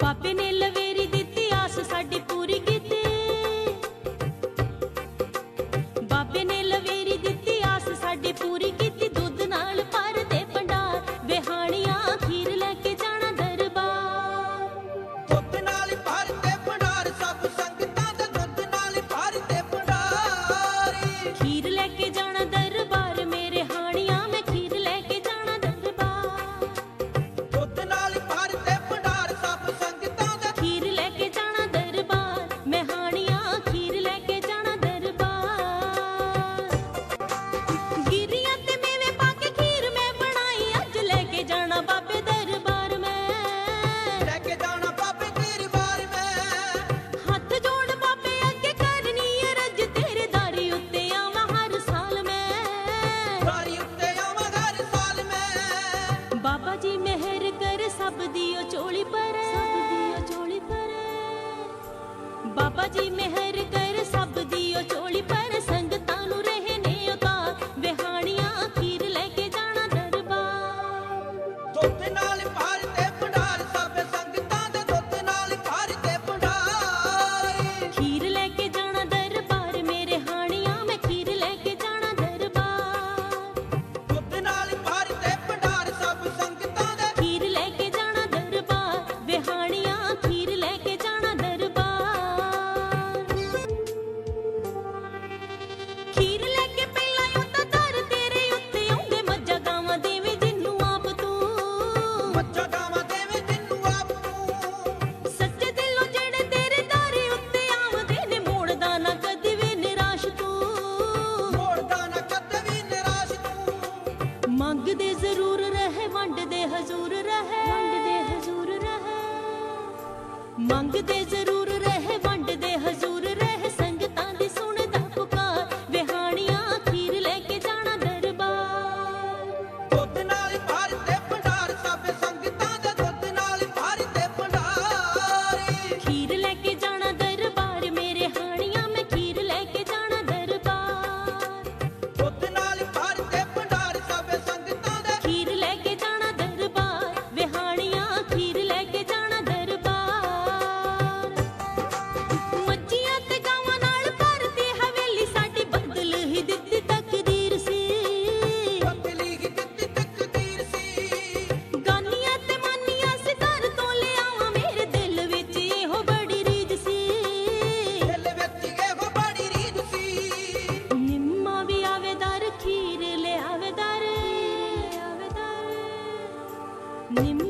ಬಾಪೆ ನೆಲವೇ ਦੀ ਓ ਚੋਲੀ ਪਰੇ। ਸਭ ਦੀ ਓ ਚੋਲੀ ਪਰੇ। ਬਾਬਾ ਜੀ ਮਿਹਰ ਕਰ ਸਭ ਦੀ ਓ ਚੋਲੀ ਪਰੇ। ਸੰਗਤਾਂ ਨੂੰ ਰਹੇ ਨੇ ਉਤਾਰ ਵਿਹਾਣੀਆਂ ਅਖੀਰ ਲੈ ਕੇ ਜਾਣਾ ਦਰਬਾਰ। ਜੋਤ ਨਾਲ ਭਾਰ ਤੇ मंगते ज़रूर Nimi